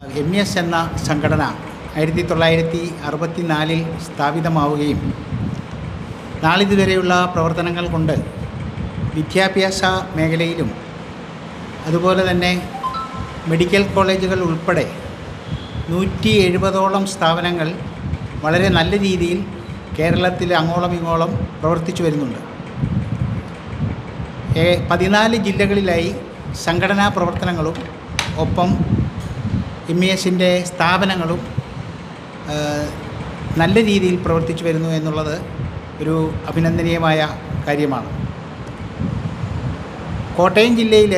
M S എന്ന സംഘടന ആയിരത്തി തൊള്ളായിരത്തി അറുപത്തി നാലിൽ സ്ഥാപിതമാവുകയും നാളിതുവരെയുള്ള പ്രവർത്തനങ്ങൾ കൊണ്ട് വിദ്യാഭ്യാസ മേഖലയിലും അതുപോലെ തന്നെ മെഡിക്കൽ കോളേജുകൾ ഉൾപ്പെടെ നൂറ്റി എഴുപതോളം സ്ഥാപനങ്ങൾ വളരെ നല്ല രീതിയിൽ കേരളത്തിൽ അങ്ങോളം ഇങ്ങോളം പ്രവർത്തിച്ചു വരുന്നുണ്ട്. പതിനാല് ജില്ലകളിലായി സംഘടനാ പ്രവർത്തനങ്ങളും ഒപ്പം എം സ്ഥാപനങ്ങളും നല്ല രീതിയിൽ പ്രവർത്തിച്ചു വരുന്നു എന്നുള്ളത് ഒരു അഭിനന്ദനീയമായ കാര്യമാണ്. കോട്ടയം ജില്ലയിൽ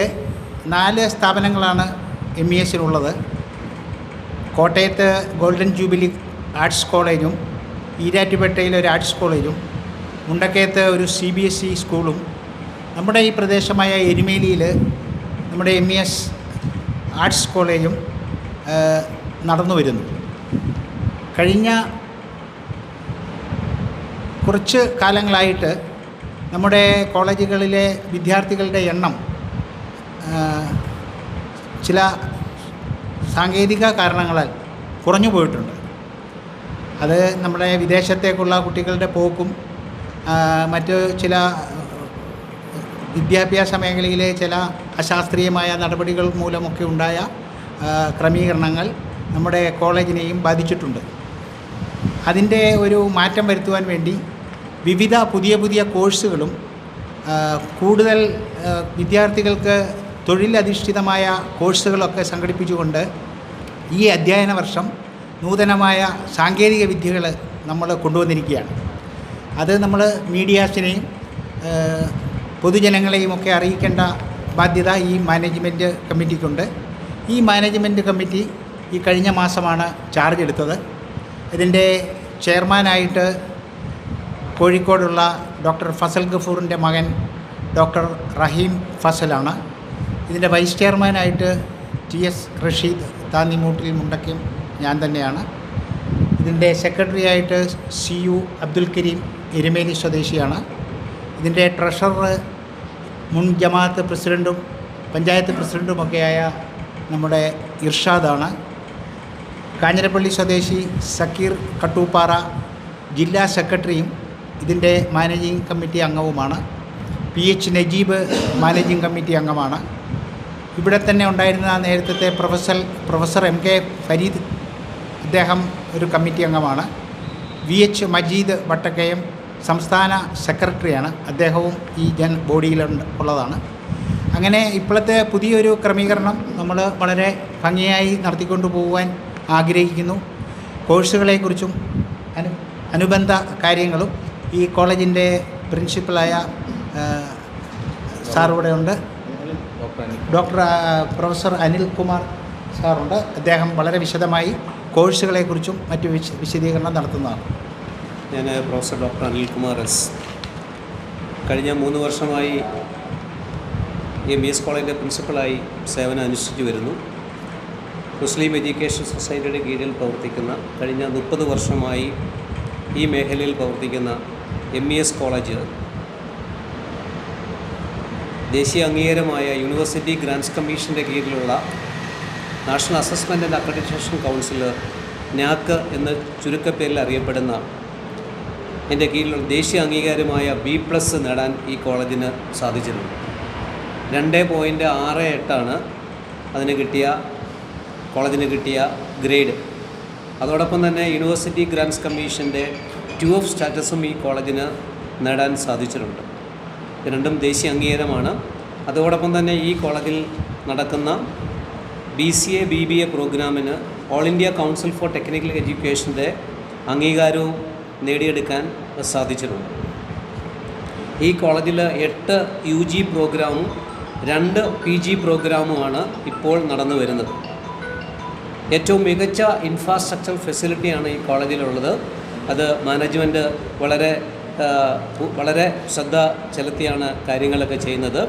നാല് സ്ഥാപനങ്ങളാണ് എം ഇ എസിനുള്ളത് കോട്ടയത്ത് ഗോൾഡൻ ജൂബിലി ആർട്സ് കോളേജും ഈരാറ്റുപേട്ടയിൽ ഒരു ആർട്സ് കോളേജും മുണ്ടക്കയത്ത് ഒരു സി ബി എസ് ഇ സ്കൂളും നമ്മുടെ ഈ പ്രദേശമായ എരുമേലിയിൽ നമ്മുടെ എം ഇ എസ് ആർട്സ് കോളേജും നടന്നു വരുന്നു. കഴിഞ്ഞ കുറച്ച് കാലങ്ങളായിട്ട് നമ്മുടെ കോളേജുകളിലെ വിദ്യാർത്ഥികളുടെ എണ്ണം ചില സാങ്കേതിക കാരണങ്ങളാൽ കുറഞ്ഞു പോയിട്ടുണ്ട്. അത് നമ്മുടെ വിദേശത്തേക്കുള്ള കുട്ടികളുടെ പോക്കും മറ്റ് ചില വിദ്യാഭ്യാസ മേഖലയിലെ ചില അശാസ്ത്രീയമായ നടപടികൾ മൂലമൊക്കെ ഉണ്ടായ ക്രമീകരണങ്ങൾ നമ്മുടെ കോളേജിനെയും ബാധിച്ചിട്ടുണ്ട്. അതിന്റെ ഒരു മാറ്റം വരുത്തുവാൻ വേണ്ടി വിവിധ പുതിയ പുതിയ കോഴ്സുകളും കൂടുതൽ വിദ്യാർത്ഥികൾക്ക് തൊഴിലധിഷ്ഠിതമായ കോഴ്സുകളൊക്കെ സംഘടിപ്പിച്ചുകൊണ്ട് ഈ അധ്യയന വർഷം നൂതനമായ സാങ്കേതിക വിദ്യകൾ നമ്മൾ കൊണ്ടുവന്നിരിക്കുകയാണ്. അത് നമ്മൾ മീഡിയാസിനെയും പൊതുജനങ്ങളെയും ഒക്കെ അറിയിക്കേണ്ട ബാധ്യത ഈ മാനേജ്മെന്റ് കമ്മിറ്റിക്കുണ്ട്. ഈ മാനേജ്മെന്റ് കമ്മിറ്റി ഈ കഴിഞ്ഞ മാസമാണ് ചാർജ് എടുത്തത്. ഇതിന്റെ ചെയർമാനായിട്ട് കോഴിക്കോടുള്ള ഡോക്ടർ ഫസൽ ഗഫൂറിന്റെ മകൻ ഡോക്ടർ റഹീം ഫസലാണ്. ഇതിന്റെ വൈസ് ചെയർമാനായിട്ട് ടി എസ് റഷീദ് താന്നിമൂട്ടിൽ മുണ്ടക്കും ഞാൻ തന്നെയാണ്. ഇതിന്റെ സെക്രട്ടറി ആയിട്ട് സി യു അബ്ദുൽ കരീം എരുമേലി സ്വദേശിയാണ്. ഇതിന്റെ ട്രഷറർ മുൻ ജമാഅത്ത് പ്രസിഡന്റും പഞ്ചായത്ത് പ്രസിഡന്റുമൊക്കെയായ നമ്മുടെ ഇർഷാദാണ്. കാഞ്ഞിരപ്പള്ളി സ്വദേശി സക്കീർ കട്ടൂപ്പാറ ജില്ലാ സെക്രട്ടറിയും ഇതിന്റെ managing committee അംഗവുമാണ്. P H Najeeb managing committee അംഗമാണ്. ഇവിടെ തന്നെ ഉണ്ടായിരുന്ന നേരത്തെ professor professor M K Fareed അദ്ദേഹം ഒരു കമ്മിറ്റി അംഗമാണ്. വി എച്ച് മജീദ് വട്ടക്കയം സംസ്ഥാന സെക്രട്ടറിയാണ്. അദ്ദേഹവും ഈ ജൻ ബോഡിയിലുണ്ട് ഉള്ളതാണ്. അങ്ങനെ ഇപ്പോഴത്തെ പുതിയൊരു ക്രമീകരണം നമ്മൾ വളരെ ഭംഗിയായി നടത്തിക്കൊണ്ടു പോകുവാൻ ആഗ്രഹിക്കുന്നു. കോഴ്സുകളെക്കുറിച്ചും അനു അനുബന്ധ കാര്യങ്ങളും ഈ കോളേജിന്റെ പ്രിൻസിപ്പളായ സാറിവിടെ ഉണ്ട് ഡോക്ടർ പ്രൊഫസർ അനിൽ കുമാർ സാറുണ്ട്. അദ്ദേഹം വളരെ വിശദമായി കോഴ്സുകളെക്കുറിച്ചും മറ്റു വിശ വിശദീകരണം നടത്തുന്നതാണ്. ഞാൻ പ്രൊഫസർ ഡോക്ടർ അനിൽകുമാർ എസ്. കഴിഞ്ഞ മൂന്ന് വർഷമായി എം ബി എസ് കോളേജിന്റെ പ്രിൻസിപ്പളായി സേവനം അനുഷ്ഠിച്ചു വരുന്നു. മുസ്ലിം എഡ്യൂക്കേഷൻ സൊസൈറ്റിയുടെ കീഴിൽ പ്രവർത്തിക്കുന്ന കഴിഞ്ഞ മുപ്പത് വർഷമായി ഈ മേഖലയിൽ പ്രവർത്തിക്കുന്ന എം ഇ എസ് കോളേജ് ദേശീയ അംഗീകാരമായ യൂണിവേഴ്സിറ്റി ഗ്രാൻഡ്സ് കമ്മീഷന്റെ കീഴിലുള്ള national assessment and accreditation council NAAC എന്ന ചുരുക്കപ്പേരിൽ അറിയപ്പെടുന്ന എന്റെ കീഴിലുള്ള ദേശീയ അംഗീകാരമായ ബി പ്ലസ് നേടാൻ ഈ കോളേജിന് സാധിച്ചിട്ടുണ്ട് രണ്ട് പോയിന്റ് ആറ് എട്ടാണ് അതിന് കിട്ടിയ കോളേജിന് കിട്ടിയ ഗ്രേഡ്. അതോടൊപ്പം തന്നെ യൂണിവേഴ്സിറ്റി ഗ്രാൻസ് കമ്മീഷന്റെ ടു ഓഫ് സ്റ്റാറ്റസും ഈ കോളേജിന് നേടാൻ സാധിച്ചിട്ടുണ്ട്. രണ്ടും ദേശീയ അംഗീകാരമാണ്. അതോടൊപ്പം തന്നെ ഈ കോളേജിൽ നടക്കുന്ന B C A B B A പ്രോഗ്രാമിന് all India council for technical എഡ്യൂക്കേഷന്റെ അംഗീകാരവും നേടിയെടുക്കാൻ സാധിച്ചിട്ടുണ്ട്. ഈ കോളേജിൽ എട്ട് യു ജി പ്രോഗ്രാമും രണ്ട് പി ജി പ്രോഗ്രാമുമാണ് ഇപ്പോൾ നടന്നു വരുന്നത്. ഏറ്റവും മികച്ച ഇൻഫ്രാസ്ട്രക്ചർ ഫെസിലിറ്റിയാണ് ഈ കോളേജിലുള്ളത്. അത് മാനേജ്മെന്റ് വളരെ വളരെ ശ്രദ്ധ ചെലുത്തിയാണ് കാര്യങ്ങളൊക്കെ ചെയ്യുന്നത്.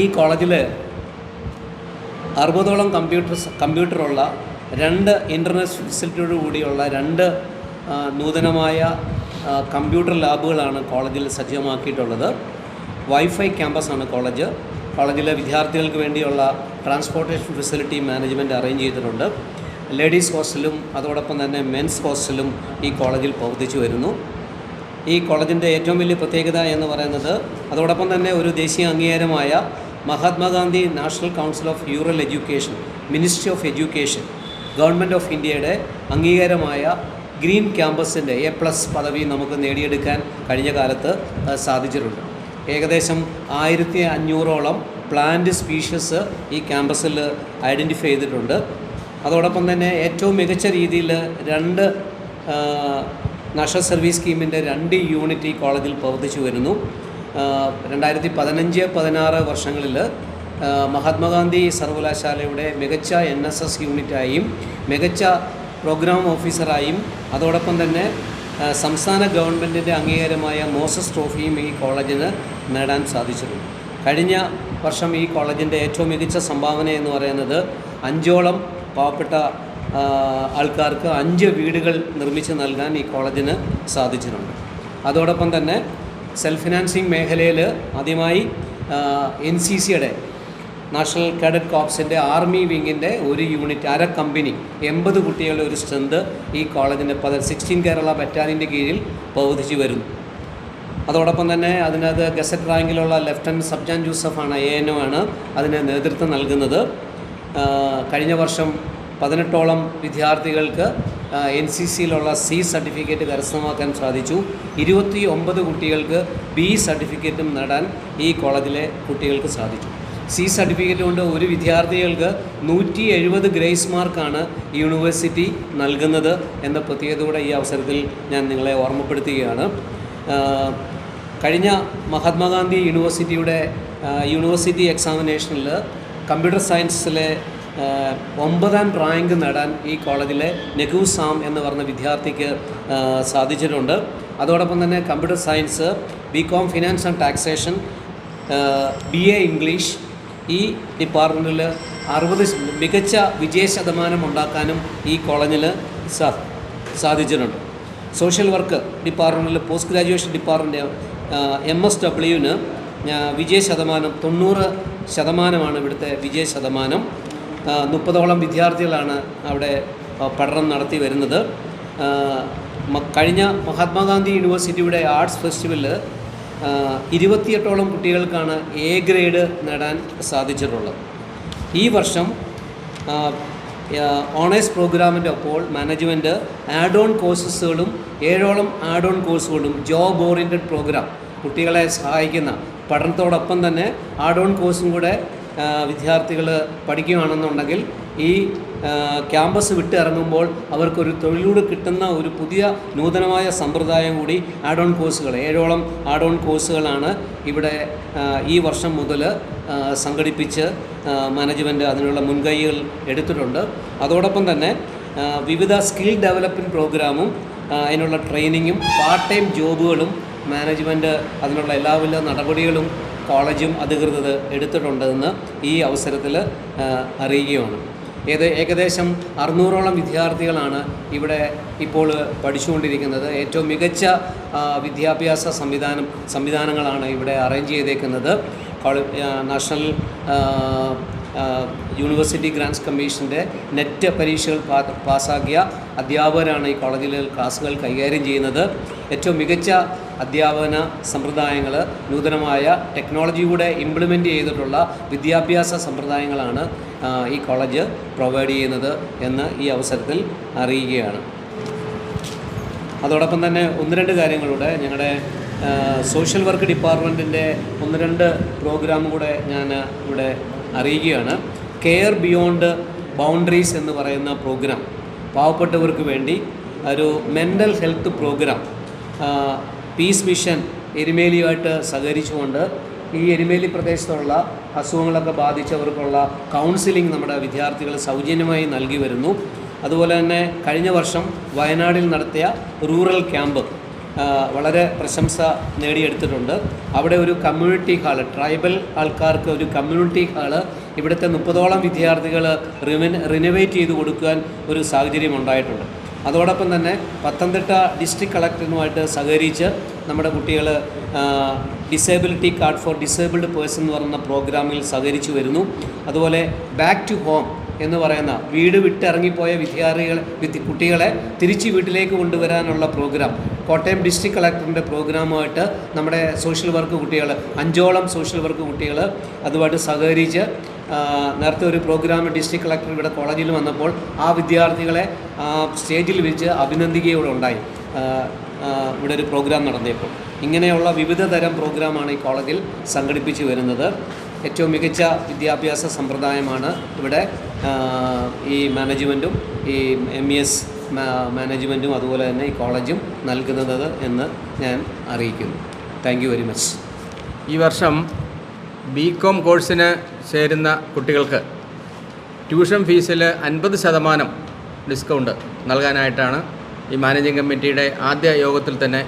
ഈ കോളേജിൽ അറുപതോളം കമ്പ്യൂട്ടർ കമ്പ്യൂട്ടറുള്ള രണ്ട് ഇന്റർനെറ്റ് ഫെസിലിറ്റിയോട് കൂടിയുള്ള രണ്ട് നൂതനമായ കമ്പ്യൂട്ടർ ലാബുകളാണ് കോളേജിൽ സജ്ജമാക്കിയിട്ടുള്ളത് വൈഫൈ ക്യാമ്പസാണ് കോളേജ്. കോളേജിലെ വിദ്യാർത്ഥികൾക്ക് വേണ്ടിയുള്ള ട്രാൻസ്പോർട്ടേഷൻ ഫെസിലിറ്റി മാനേജ്മെന്റ് അറേഞ്ച് ചെയ്തിട്ടുണ്ട്. ലേഡീസ് ഹോസ്റ്റലും അതോടൊപ്പം തന്നെ മെൻസ് ഹോസ്റ്റലും ഈ കോളേജിൽ പ്രവർത്തിച്ചു വരുന്നു. ഈ കോളേജിന്റെ ഏറ്റവും വലിയ പ്രത്യേകത എന്ന് പറയുന്നത് അതോടൊപ്പം തന്നെ ഒരു ദേശീയ അംഗീകാരമായ Mahatma Gandhi national council of rural education ministry of education government of ഇന്ത്യയുടെ അംഗീകാരമായ ഗ്രീൻ ക്യാമ്പസിന്റെ എ പ്ലസ് പദവി നമുക്ക് നേടിയെടുക്കാൻ കഴിഞ്ഞ കാലത്ത് സാധിച്ചിട്ടുണ്ട്. ഏകദേശം ആയിരത്തി അഞ്ഞൂറോളം പ്ലാന്റ് സ്പീഷ്യസ് ഈ ക്യാമ്പസിൽ ഐഡന്റിഫൈ ചെയ്തിട്ടുണ്ട്. അതോടൊപ്പം തന്നെ ഏറ്റവും മികച്ച രീതിയിൽ രണ്ട് നഷ സർവീസ് സ്കീമിന്റെ രണ്ട് യൂണിറ്റ് ഈ കോളേജിൽ പ്രവർത്തിച്ചു വരുന്നു. രണ്ടായിരത്തി പതിനഞ്ച് പതിനാറ് വർഷങ്ങളിൽ മഹാത്മാഗാന്ധി സർവകലാശാലയുടെ മികച്ച എൻ എസ് എസ് യൂണിറ്റായും മികച്ച പ്രോഗ്രാം ഓഫീസറായും അതോടൊപ്പം തന്നെ സംസ്ഥാന ഗവൺമെന്റിന്റെ അംഗീകാരമായ മോസസ് ട്രോഫിയും ഈ കോളേജിന് നേടാൻ സാധിച്ചിട്ടുണ്ട് കഴിഞ്ഞ വർഷം ഈ കോളേജിന്റെ ഏറ്റവും മികച്ച സംഭാവന എന്ന് പറയുന്നത് അഞ്ചോളം പാവപ്പെട്ട ആൾക്കാർക്ക് അഞ്ച് വീടുകൾ നിർമ്മിച്ച് നൽകാൻ ഈ കോളേജിന് സാധിച്ചിട്ടുണ്ട്. അതോടൊപ്പം തന്നെ സെൽഫ് ഫിനാൻസിങ് മേഖലയിൽ ആദ്യമായി എൻ സി സിയുടെ നാഷണൽ കാഡറ്റ് കോപ്സിന്റെ ആർമി വിങ്ങിന്റെ ഒരു യൂണിറ്റ് അര കമ്പനി എൺപത് കുട്ടികളുടെ ഒരു സ്ട്രെങ്ത് ഈ കോളേജിന്റെ പത സിക്സ്റ്റീൻ കേരള ബറ്റാലിയന്റെ കീഴിൽ പ്രവർത്തിച്ചു വരുന്നു. അതോടൊപ്പം തന്നെ അതിനകത്ത് ഗസറ്റ് റാങ്കിലുള്ള ലെഫ്റ്റനന്റ് സബ്ജാൻ ജൂസഫാണ് എ എൻ ആണ് അതിന് നേതൃത്വം നൽകുന്നത്. കഴിഞ്ഞ വർഷം പതിനെട്ടോളം വിദ്യാർത്ഥികൾക്ക് എൻ സി സിയിലുള്ള സി സർട്ടിഫിക്കറ്റ് കരസ്ഥമാക്കാൻ സാധിച്ചു. ഇരുപത്തി ഒമ്പത് കുട്ടികൾക്ക് ബി സർട്ടിഫിക്കറ്റും നേടാൻ ഈ കോളേജിലെ കുട്ടികൾക്ക് സാധിച്ചു. സി സർട്ടിഫിക്കറ്റ് കൊണ്ട് ഒരു വിദ്യാർത്ഥികൾക്ക് നൂറ്റി എഴുപത് ഗ്രേസ് മാർക്കാണ് യൂണിവേഴ്സിറ്റി നൽകുന്നത് എന്ന പ്രത്യേകതയോടെ ഈ അവസരത്തിൽ ഞാൻ നിങ്ങളെ ഓർമ്മപ്പെടുത്തുകയാണ്. കഴിഞ്ഞ മഹാത്മാഗാന്ധി യൂണിവേഴ്സിറ്റിയുടെ യൂണിവേഴ്സിറ്റി എക്സാമിനേഷനിൽ കമ്പ്യൂട്ടർ സയൻസിലെ ഒമ്പതാം റാങ്ക് നേടാൻ ഈ കോളേജിലെ നെഹു സാം എന്ന് പറഞ്ഞ വിദ്യാർത്ഥിക്ക് സാധിച്ചിട്ടുണ്ട്. അതോടൊപ്പം തന്നെ computer science B com finance and taxation B A English ഈ ഡിപ്പാർട്ട്മെന്റിൽ അറുപത് മികച്ച വിജയ ശതമാനം ഉണ്ടാക്കാനും ഈ കോളേജിൽ സാ സാധിച്ചിട്ടുണ്ട്. സോഷ്യൽ വർക്ക് ഡിപ്പാർട്ട്മെന്റിൽ post graduation department M S ഡബ്ല്യുവിന് വിജയ ശതമാനം തൊണ്ണൂറ് ശതമാനമാണ് ഇവിടുത്തെ വിജയ ശതമാനം. മുപ്പതോളം വിദ്യാർത്ഥികളാണ് അവിടെ പഠനം നടത്തി വരുന്നത്. കഴിഞ്ഞ മഹാത്മാഗാന്ധി യൂണിവേഴ്സിറ്റിയുടെ ആർട്സ് ഫെസ്റ്റിവലിൽ ഇരുപത്തിയെട്ടോളം കുട്ടികൾക്കാണ് എ ഗ്രേഡ് നേടാൻ സാധിച്ചിട്ടുള്ളത്. ഈ വർഷം ഓണേഴ്സ് പ്രോഗ്രാമിന്റെ അപ്പോൾ മാനേജ്മെന്റ് ആഡ് ഓൺ കോഴ്സസുകളും ഏഴോളം ആഡ് ഓൺ കോഴ്സുകളും ജോബ് ഓറിയന്റഡ് പ്രോഗ്രാം കുട്ടികളെ സഹായിക്കുന്ന പഠനത്തോടൊപ്പം തന്നെ ആഡ് ഓൺ കോഴ്സും കൂടെ വിദ്യാർത്ഥികൾ പഠിക്കുകയാണെന്നുണ്ടെങ്കിൽ ഈ ക്യാമ്പസ് വിട്ട് ഇറങ്ങുമ്പോൾ അവർക്കൊരു തൊഴിലൂടെ കിട്ടുന്ന ഒരു പുതിയ നൂതനമായ സമ്പ്രദായം കൂടി ആഡ് ഓൺ കോഴ്സുകൾ ഏഴോളം ആഡ് ഓൺ കോഴ്സുകളാണ് ഇവിടെ ഈ വർഷം മുതൽ സംഘടിപ്പിച്ച് മാനേജ്മെന്റ് അതിനുള്ള മുൻകൈകൾ എടുത്തിട്ടുണ്ട്. അതോടൊപ്പം തന്നെ വിവിധ സ്കിൽ ഡെവലപ്മെന്റ് പ്രോഗ്രാമും അതിനുള്ള ട്രെയിനിങ്ങും പാർട്ട് ടൈം ജോബുകളും മാനേജ്മെന്റ് അതിനുള്ള എല്ലാവിധ നടപടികളും കോളേജും അധികൃതർ എടുത്തിട്ടുണ്ടെന്ന് ഈ അവസരത്തിൽ അറിയുകയാണ്. ഏത് ഏകദേശം അറുന്നൂറോളം വിദ്യാർത്ഥികളാണ് ഇവിടെ ഇപ്പോൾ പഠിച്ചുകൊണ്ടിരിക്കുന്നത്. ഏറ്റവും മികച്ച വിദ്യാഭ്യാസ സംവിധാനം സംവിധാനങ്ങളാണ് ഇവിടെ അറേഞ്ച് ചെയ്തേക്കുന്നത്. നാഷണൽ യൂണിവേഴ്സിറ്റി ഗ്രാൻസ് കമ്മീഷന്റെ നെറ്റ് പരീക്ഷകൾ പാസ്സാക്കിയ അധ്യാപകരാണ് ഈ കോളേജിൽ ക്ലാസ്സുകൾ കൈകാര്യം ചെയ്യുന്നത്. ഏറ്റവും മികച്ച അധ്യാപന സമ്പ്രദായങ്ങൾ നൂതനമായ ടെക്നോളജി കൂടെ ഇംപ്ലിമെന്റ് ചെയ്തിട്ടുള്ള വിദ്യാഭ്യാസ സമ്പ്രദായങ്ങളാണ് ഈ കോളേജ് പ്രൊവൈഡ് ചെയ്യുന്നത് എന്ന് ഈ അവസരത്തിൽ അറിയുകയാണ് അതോടൊപ്പം തന്നെ ഒന്ന് രണ്ട് കാര്യങ്ങളുടെ ഞങ്ങളുടെ സോഷ്യൽ വർക്ക് ഡിപ്പാർട്ട്മെന്റിന്റെ ഒന്ന് രണ്ട് പ്രോഗ്രാം കൂടെ ഞാൻ ഇവിടെ അറിയുകയാണ് കെയർ ബിയോണ്ട് ബൗണ്ടറീസ് എന്ന് പറയുന്ന പ്രോഗ്രാം പാവപ്പെട്ടവർക്ക് വേണ്ടി ഒരു mental health program peace mission എരുമേലിയുമായിട്ട് സഹകരിച്ചുകൊണ്ട് ഈ എരുമേലി പ്രദേശത്തുള്ള അസുഖങ്ങളൊക്കെ ബാധിച്ചവർക്കുള്ള കൗൺസിലിംഗ് നമ്മുടെ വിദ്യാർത്ഥികൾ സൗജന്യമായി നൽകി വരുന്നു. അതുപോലെ തന്നെ കഴിഞ്ഞ വർഷം വയനാടിൽ നടത്തിയ റൂറൽ ക്യാമ്പ് വളരെ പ്രശംസ നേടിയെടുത്തിട്ടുണ്ട്. അവിടെ ഒരു കമ്മ്യൂണിറ്റി ഹാൾ ട്രൈബൽ ആൾക്കാർക്ക് ഒരു കമ്മ്യൂണിറ്റി ഹാൾ ഇവിടുത്തെ മുപ്പതോളം വിദ്യാർത്ഥികൾ റിവൻ റിനോവേറ്റ് ചെയ്ത് കൊടുക്കാൻ ഒരു സാഹചര്യം ഉണ്ടായിട്ടുണ്ട്. അതോടൊപ്പം തന്നെ പത്തനംതിട്ട ഡിസ്ട്രിക്ട് കളക്ടറുമായിട്ട് സഹകരിച്ച് നമ്മുടെ കുട്ടികൾ disability card for disabled person എന്ന് പറയുന്ന പ്രോഗ്രാമിൽ സഹകരിച്ചു വരുന്നു. അതുപോലെ ബാക്ക് ടു ഹോം എന്ന് പറയുന്ന വീട് വിട്ടിറങ്ങിപ്പോയ വിദ്യാർത്ഥികളെ വിദ്യ കുട്ടികളെ തിരിച്ച് വീട്ടിലേക്ക് കൊണ്ടുവരാനുള്ള പ്രോഗ്രാം കോട്ടയം ഡിസ്ട്രിക്ട് കളക്ടറിന്റെ പ്രോഗ്രാമായിട്ട് നമ്മുടെ സോഷ്യൽ വർക്ക് കുട്ടികൾ അഞ്ചോളം സോഷ്യൽ വർക്ക് കുട്ടികൾ അതുമായിട്ട് സഹകരിച്ച് നേരത്തെ ഒരു പ്രോഗ്രാം ഡിസ്ട്രിക്ട് കളക്ടർ ഇവിടെ കോളേജിൽ വന്നപ്പോൾ ആ വിദ്യാർത്ഥികളെ സ്റ്റേജിൽ വെച്ച് അഭിനന്ദിക്കുകയോടെ ഉണ്ടായി ഇവിടെ ഒരു പ്രോഗ്രാം നടന്നപ്പോൾ. ഇങ്ങനെയുള്ള വിവിധ തരം പ്രോഗ്രാമാണ് ഈ കോളേജിൽ സംഘടിപ്പിച്ചു വരുന്നത്. ഏറ്റവും മികച്ച വിദ്യാഭ്യാസ സമ്പ്രദായമാണ് ഇവിടെ ഈ മാനേജ്മെന്റും ഈ എം ഇ എസ് മാനേജ്മെന്റും അതുപോലെ തന്നെ ഈ കോളേജും നൽകുന്നത് എന്ന് ഞാൻ അറിയിക്കുന്നു. താങ്ക് വെരി മച്ച് ഈ വർഷം ബി കോം കോഴ്സിന് ചേരുന്ന കുട്ടികൾക്ക് ട്യൂഷൻ ഫീസിൽ അൻപത് ശതമാനം ഡിസ്കൗണ്ട് നൽകാനായിട്ടാണ് ഈ മാനേജിംഗ് കമ്മിറ്റിയുടെ ആദ്യ യോഗത്തിൽ തന്നെ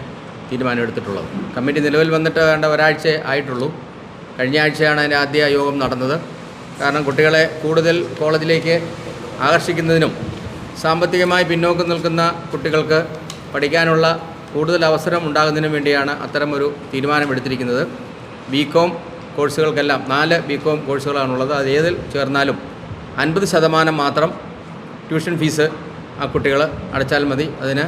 തീരുമാനമെടുത്തിട്ടുള്ളത്. കമ്മിറ്റി നിലവിൽ വന്നിട്ട് വേണ്ട ഒരാഴ്ച ആയിട്ടുള്ളൂ. കഴിഞ്ഞ ആഴ്ചയാണ് അതിന്റെ ആദ്യ യോഗം നടന്നത്. കാരണം കുട്ടികളെ കൂടുതൽ കോളേജിലേക്ക് ആകർഷിക്കുന്നതിനും സാമ്പത്തികമായി പിന്നോക്കം നിൽക്കുന്ന കുട്ടികൾക്ക് പഠിക്കാനുള്ള കൂടുതൽ അവസരം ഉണ്ടാകുന്നതിനും വേണ്ടിയാണ് അത്തരമൊരു തീരുമാനമെടുത്തിരിക്കുന്നത്. ബി കോം കോഴ്സുകൾക്കെല്ലാം നാല് ബി കോം കോഴ്സുകളാണുള്ളത്. അത് ഏതിൽ ചേർന്നാലും അൻപത് ശതമാനം മാത്രം ട്യൂഷൻ ഫീസ് ആ കുട്ടികൾ അടച്ചാൽ മതി. അതിന്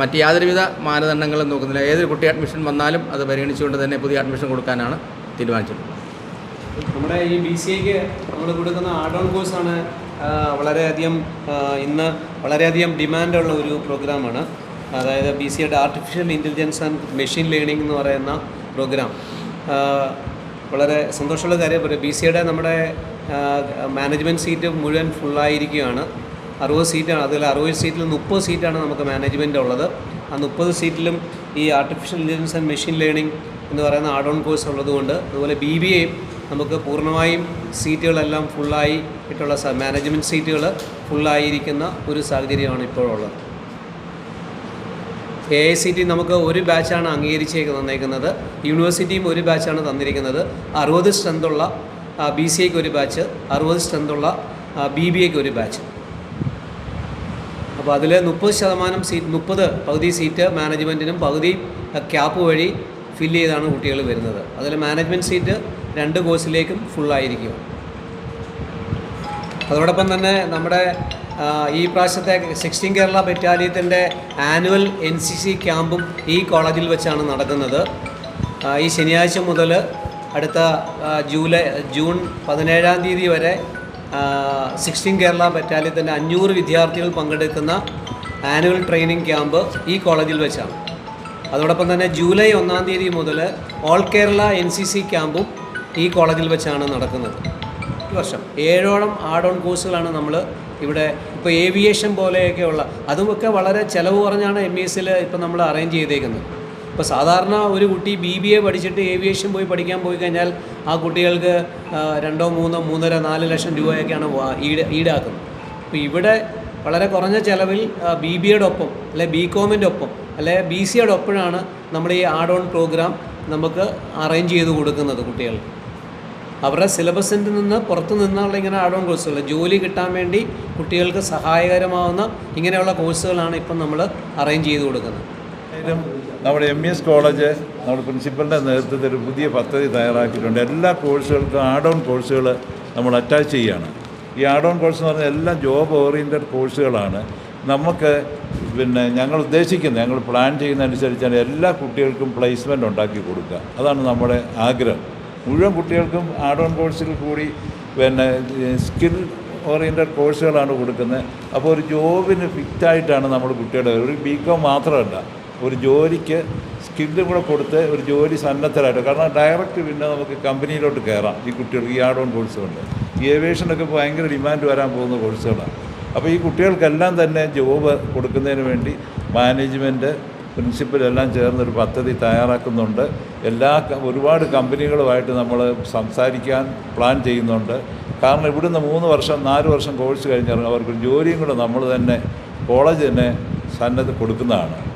മറ്റ് യാതൊരുവിധ മാനദണ്ഡങ്ങളും നോക്കുന്നില്ല. ഏതൊരു കുട്ടി അഡ്മിഷൻ വന്നാലും അത് പരിഗണിച്ചുകൊണ്ട് തന്നെ പുതിയ അഡ്മിഷൻ കൊടുക്കാനാണ് തീരുമാനിച്ചിട്ടുള്ളത് നമ്മുടെ ഈ ബി സി എക്ക് നമ്മൾ കൊടുക്കുന്ന ആഡ് ഓൺ കോഴ്സാണ് വളരെയധികം ഇന്ന് വളരെയധികം ഡിമാൻഡുള്ള ഒരു പ്രോഗ്രാമാണ് അതായത് ബി സി എയുടെ artificial intelligence and machine learning എന്ന് പറയുന്ന പ്രോഗ്രാം വളരെ സന്തോഷമുള്ള കാര്യം പറയും. ബി സി എയുടെ നമ്മുടെ മാനേജ്മെന്റ് സീറ്റ് മുഴുവൻ ഫുള്ളായിരിക്കുകയാണ് അറുപത് സീറ്റാണ്. അതിൽ അറുപത് സീറ്റിൽ മുപ്പത് സീറ്റാണ് നമുക്ക് മാനേജ്മെന്റ് ഉള്ളത്. ആ മുപ്പത് സീറ്റിലും ഈ artificial intelligence and machine learning എന്ന് പറയുന്ന ആഡ് ഓൺ കോഴ്സ് ഉള്ളതുകൊണ്ട് അതുപോലെ ബി ബി എയും നമുക്ക് പൂർണമായും സീറ്റുകളെല്ലാം ഫുള്ളായി ഇട്ടുള്ള മാനേജ്മെന്റ് സീറ്റുകൾ ഫുള്ളായിരിക്കുന്ന ഒരു സാഹചര്യമാണ് ഇപ്പോഴുള്ളത്. എ ഐ സി ടി നമുക്ക് ഒരു ബാച്ചാണ് അംഗീകരിച്ചേക്ക് തന്നേക്കുന്നത്. യൂണിവേഴ്സിറ്റിയും ഒരു ബാച്ചാണ് തന്നിരിക്കുന്നത്. അറുപത് സ്ട്രെങ്തുള്ള ബി സി എക്ക് ഒരു ബാച്ച് അറുപത് സ്ട്രെങ്തുള്ള ബി ബി എക്ക് ഒരു ബാച്ച് അപ്പോൾ അതിൽ മുപ്പത് ശതമാനം സീറ്റ് മുപ്പത് പകുതി സീറ്റ് മാനേജ്മെന്റിനും പകുതി ക്യാപ്പ് വഴി ഫില്ല് ചെയ്താണ് കുട്ടികൾ വരുന്നത്. അതിൽ മാനേജ്മെന്റ് സീറ്റ് രണ്ട് കോഴ്സിലേക്കും ഫുള്ളായിരിക്കും. അതോടൊപ്പം തന്നെ നമ്മുടെ ഈ പ്രാവശ്യത്തെ സിക്സ്റ്റീൻ കേരള ബറ്റാലിയത്തിന്റെ ആനുവൽ എൻ സി സി ക്യാമ്പും ഈ കോളേജിൽ വെച്ചാണ് നടക്കുന്നത്. ഈ ശനിയാഴ്ച മുതൽ അടുത്ത ജൂലൈ ജൂൺ പതിനേഴാം തീയതി വരെ സിക്സ്റ്റീൻ കേരള ബറ്റാലിയൻ തന്നെ അഞ്ഞൂറ് വിദ്യാർത്ഥികൾ പങ്കെടുക്കുന്ന ആനുവൽ ട്രെയിനിങ് ക്യാമ്പ് ഈ കോളേജിൽ വെച്ചാണ്. അതോടൊപ്പം തന്നെ ജൂലൈ ഒന്നാം തീയതി മുതൽ all Kerala N C C ക്യാമ്പും ഈ കോളേജിൽ വെച്ചാണ് നടക്കുന്നത്. ഈ വർഷം ഏഴോളം ആഡ് ഓൺ കോഴ്സുകളാണ് നമ്മൾ ഇവിടെ ഇപ്പോൾ ഏവിയേഷൻ പോലെയൊക്കെയുള്ള അതുമൊക്കെ വളരെ ചിലവ് കുറഞ്ഞാണ് എം ഇ എസിൽ ഇപ്പം നമ്മൾ അറേഞ്ച് ചെയ്തേക്കുന്നത്. ഇപ്പോൾ സാധാരണ ഒരു കുട്ടി ബി ബി എ പഠിച്ചിട്ട് ഏവിയേഷൻ പോയി പഠിക്കാൻ പോയി കഴിഞ്ഞാൽ ആ കുട്ടികൾക്ക് രണ്ടോ മൂന്നോ മൂന്നര നാല് ലക്ഷം രൂപയൊക്കെയാണ് ഈട് ഈടാക്കുന്നത്. അപ്പോൾ ഇവിടെ വളരെ കുറഞ്ഞ ചിലവിൽ ബി ബി എയുടെ ഒപ്പം അല്ലെ ബി കോമിന്റെ ഒപ്പം അല്ലെ ബി സിയുടെ ഒപ്പമാണ് നമ്മുടെ ഈ ആഡ് ഓൺ പ്രോഗ്രാം നമുക്ക് അറേഞ്ച് ചെയ്ത് കൊടുക്കുന്നത് കുട്ടികൾക്ക്. അവരുടെ സിലബസിന്റെ നിന്ന് പുറത്തു നിന്നുള്ള ഇങ്ങനെ ആഡ് ഓൺ കോഴ്സുകൾ ജോലി കിട്ടാൻ വേണ്ടി കുട്ടികൾക്ക് സഹായകരമാവുന്ന ഇങ്ങനെയുള്ള കോഴ്സുകളാണ് ഇപ്പം നമ്മൾ അറേഞ്ച് ചെയ്ത് കൊടുക്കുന്നത്. നമ്മുടെ എം എസ് കോളേജ് നമ്മുടെ പ്രിൻസിപ്പലിന്റെ നേതൃത്വത്തിൽ ഒരു പുതിയ പദ്ധതി തയ്യാറാക്കിയിട്ടുണ്ട്. എല്ലാ കോഴ്സുകൾക്കും ആഡ് ഓൺ കോഴ്സുകൾ നമ്മൾ അറ്റാച്ച് ചെയ്യുകയാണ് ഈ ആഡ് ഓൺ കോഴ്സ് എന്ന് പറഞ്ഞാൽ എല്ലാം ജോബ് ഓറിയന്റഡ് കോഴ്സുകളാണ് നമുക്ക് പിന്നെ ഞങ്ങൾ ഉദ്ദേശിക്കുന്നത് ഞങ്ങൾ പ്ലാൻ ചെയ്യുന്ന അനുസരിച്ചാണ് എല്ലാ കുട്ടികൾക്കും പ്ലേസ്മെന്റ് ഉണ്ടാക്കി കൊടുക്കുക. അതാണ് നമ്മുടെ ആഗ്രഹം. മുഴുവൻ കുട്ടികൾക്കും ആഡ് ഓൺ കോഴ്സിൽ കൂടി പിന്നെ സ്കിൽ ഓറിയന്റഡ് കോഴ്സുകളാണ് കൊടുക്കുന്നത്. അപ്പോൾ ഒരു ജോബിന് ഫിറ്റായിട്ടാണ് നമ്മൾ കുട്ടികളുടെ ഒരു ബി കോം മാത്രമല്ല ഒരു ജോലിക്ക് സ്കില്ലും കൂടെ കൊടുത്ത് ഒരു ജോലി സന്നദ്ധരായിട്ട് കാരണം ഡയറക്റ്റ് പിന്നെ നമുക്ക് കമ്പനിയിലോട്ട് കയറാം. ഈ കുട്ടികൾക്ക് ഈ ആഡ് ഓൺ കോഴ്സ് കൊണ്ട്. ഈ ഏവിയേഷനൊക്കെ ഭയങ്കര ഡിമാൻഡ് വരാൻ പോകുന്ന കോഴ്സുകളാണ് അപ്പോൾ ഈ കുട്ടികൾക്കെല്ലാം തന്നെ ജോബ് കൊടുക്കുന്നതിന് വേണ്ടി മാനേജ്മെന്റ് പ്രിൻസിപ്പൽ എല്ലാം ചേർന്നൊരു പദ്ധതി തയ്യാറാക്കുന്നുണ്ട്. എല്ലാ ഒരുപാട് കമ്പനികളുമായിട്ട് നമ്മൾ സംസാരിക്കാൻ പ്ലാൻ ചെയ്യുന്നുണ്ട്. കാരണം ഇവിടുന്ന് മൂന്ന് വർഷം നാല് വർഷം കോഴ്സ് കഴിഞ്ഞിറങ്ങും. അവർക്ക് ജോലിയും കൂടെ നമ്മൾ തന്നെ കോളേജ് തന്നെ സന്നദ്ധ കൊടുക്കുന്നതാണ്.